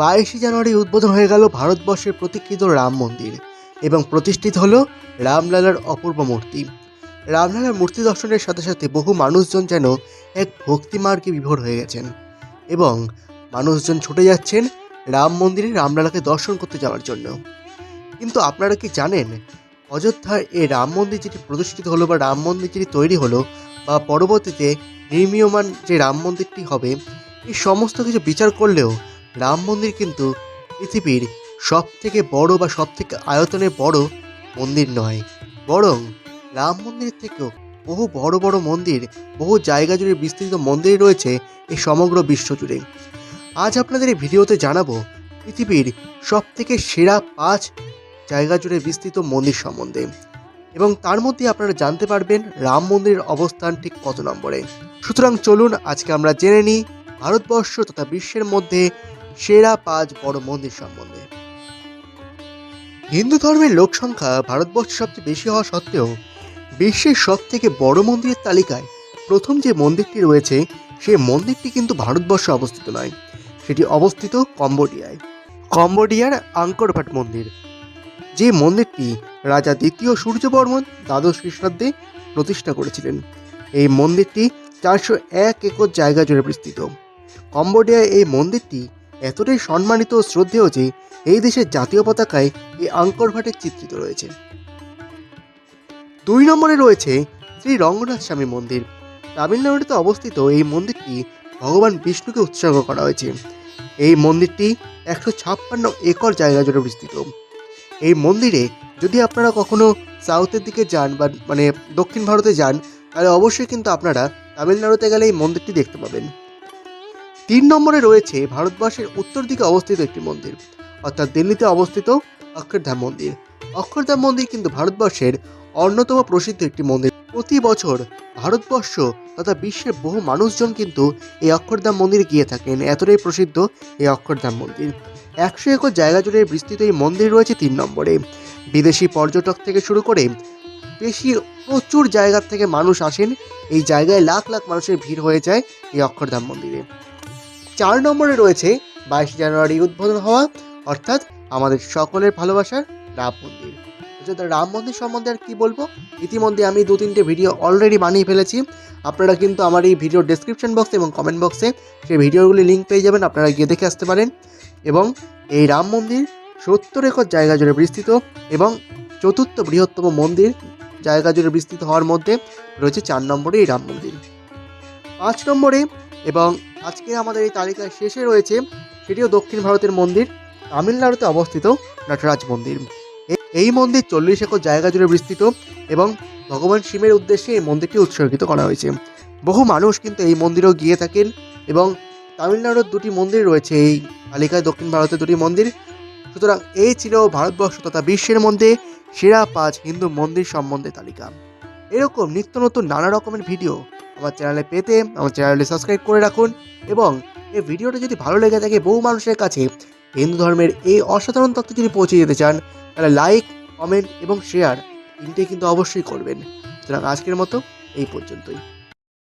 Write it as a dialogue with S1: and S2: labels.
S1: বাইশে জানুয়ারি উদ্বোধন হয়ে গেল ভারতবর্ষের প্রতীক্ষিত রাম মন্দির এবং প্রতিষ্ঠিত হলো রামলালার অপূর্ব মূর্তি। রামলালার মূর্তি দর্শনের সাথে সাথে বহু মানুষজন যেন এক ভক্তিমার্গে বিভোর হয়ে গেছেন এবং মানুষজন ছুটে যাচ্ছেন রাম মন্দিরে রামলালাকে দর্শন করতে যাওয়ার জন্য। কিন্তু আপনারা কি জানেন, অযোধ্যার এই রাম মন্দির যেটি প্রতিষ্ঠিত হলো বা রাম মন্দির যেটি তৈরি হলো বা পরবর্তীতে নির্মীয়মান যে রাম মন্দিরটি হবে, এই সমস্ত কিছু বিচার করলেও রাম মন্দির কিন্তু পৃথিবীর সব থেকে বড় বা সব থেকে আয়তনের বড় মন্দির নয়। বরং রাম মন্দির থেকেও বহু বড় বড় মন্দির, বহু জায়গা জুড়ে বিস্তৃত মন্দির রয়েছে এই সমগ্র বিশ্ব জুড়ে। আজ আপনাদের এই ভিডিওতে জানাব পৃথিবীর সব থেকে সেরা পাঁচ জায়গা জুড়ে বিস্তৃত মন্দির সম্বন্ধে। এবং তার মধ্যে আপনারা জানতে পারবেন রাম মন্দিরের অবস্থান ঠিক কত নম্বরে। সুতরাং চলুন আজকে আমরা জেনে নিই ভারতবর্ষ তথা বিশ্বের মধ্যে সেরা পাঁচ বড় মন্দির সম্বন্ধে। হিন্দু ধর্মের লোক সংখ্যা ভারতবর্ষে সবচেয়ে বেশি হওয়া সত্ত্বেও, বিশ্বের সব থেকে বড় মন্দিরের তালিকায় প্রথম যে মন্দিরটি রয়েছে, সেই মন্দিরটি কিন্তু ভারতবর্ষে অবস্থিত নয়। সেটি অবস্থিত কম্বোডিয়ায়। কম্বোডিয়ার আঙ্করভাট মন্দির। যে মন্দিরটি রাজা দ্বিতীয় সূর্যবর্মন দ্বাদশ খ্রিস্টাব্দে প্রতিষ্ঠা করেছিলেন। এই মন্দিরটি চারশো এক একর জায়গা জুড়ে বিস্তৃত। কম্বোডিয়ায় এই মন্দিরটি এতটাই সম্মানিত ও শ্রদ্ধেয় যে এই দেশের জাতীয় পতাকায় এই আঙ্কর আঙ্করভাটের চিত্রিত রয়েছে। দুই নম্বরে রয়েছে শ্রী রঙ্গনাথ স্বামী মন্দির। তামিলনাড়ুতে অবস্থিত এই মন্দিরটি ভগবান বিষ্ণুকে উৎসর্গ করা হয়েছে। এই মন্দিরটি একশো ছাপ্পান্ন একর জায়গা জুড়ে বিস্তৃত। এই মন্দিরে যদি আপনারা কখনো সাউথের দিকে যান বা মানে দক্ষিণ ভারতে যান, তাহলে অবশ্যই কিন্তু আপনারা তামিলনাড়ুতে গেলে এই মন্দিরটি দেখতে পাবেন। তিন নম্বরে রয়েছে ভারতবর্ষের উত্তর দিকে অবস্থিত একটি মন্দির, অর্থাৎ দিল্লিতে অবস্থিত অক্ষরধাম মন্দির। অক্ষরধাম মন্দির কিন্তু ভারতবর্ষের অন্যতম প্রসিদ্ধ একটি মন্দির। প্রতি বছর ভারতবর্ষ তথা বিশ্বের বহু মানুষজন কিন্তু এই অক্ষরধাম মন্দিরে গিয়ে থাকেন। এতটাই প্রসিদ্ধ এই অক্ষরধাম মন্দির। একশো একর জায়গা জুড়ে বিস্তৃত এই মন্দির রয়েছে তিন নম্বরে। বিদেশি পর্যটক থেকে শুরু করে বেশি প্রচুর জায়গা থেকে মানুষ আসেন। এই জায়গায় লাখ লাখ মানুষের ভিড় হয়ে যায় এই অক্ষরধাম মন্দিরে। চার নম্বরে রয়েছে বাইশে জানুয়ারি উদ্বোধন হওয়া, অর্থাৎ আমাদের সকলের ভালোবাসার রাম মন্দির। অযোধ্যার রাম মন্দির সম্বন্ধে আর কী বলব? ইতিমধ্যে আমি দু তিনটে ভিডিও অলরেডি বানিয়ে ফেলেছি। আপনারা কিন্তু আমার এই ভিডিও ডেসক্রিপশন বক্সে এবং কমেন্ট বক্সে সেই ভিডিওগুলি লিঙ্ক পেয়ে যাবেন, আপনারা গিয়ে দেখে আসতে পারেন। এবং এই রাম মন্দির সত্তর একর জায়গা জুড়ে বিস্তৃত এবং চতুর্থ বৃহত্তম মন্দির জায়গা জুড়ে বিস্তৃত হওয়ার মধ্যে রয়েছে চার নম্বরে এই রাম মন্দির। পাঁচ নম্বরে এবং আজকে আমাদের এই তালিকার শেষে রয়েছে সেটিও দক্ষিণ ভারতের মন্দির, তামিলনাড়ুতে অবস্থিত নটরাজ মন্দির। এই মন্দির চল্লিশ একর জায়গা জুড়ে বিস্তৃত এবং ভগবান শিবের উদ্দেশ্যে এই মন্দিরটি উৎসর্গিত করা হয়েছে। বহু মানুষ কিন্তু এই মন্দিরেও গিয়ে থাকেন এবং তামিলনাড়ুর দুটি মন্দির রয়েছে। এই তালিকায় দক্ষিণ ভারতের দুটি মন্দির। সুতরাং এই ছিল ভারতবর্ষ তথা বিশ্বের মধ্যে সেরা পাঁচ হিন্দু মন্দির সম্বন্ধে তালিকা। এরকম নিত্য নতুন নানা রকমের ভিডিও আমার চ্যানেলে পেতে আমার চ্যানেলটি সাবস্ক্রাইব করে রাখুন এবং এই ভিডিওটা যদি ভালো লেগে থাকে বহু মানুষের কাছে হিন্দু ধর্মের এই অসাধারণ তথ্য যদি পৌঁছে যেতে চান, তাহলে লাইক কমেন্ট এবং শেয়ার তিনটে কিন্তু অবশ্যই করবেন। সুতরাং আজকের মতো এই পর্যন্তই।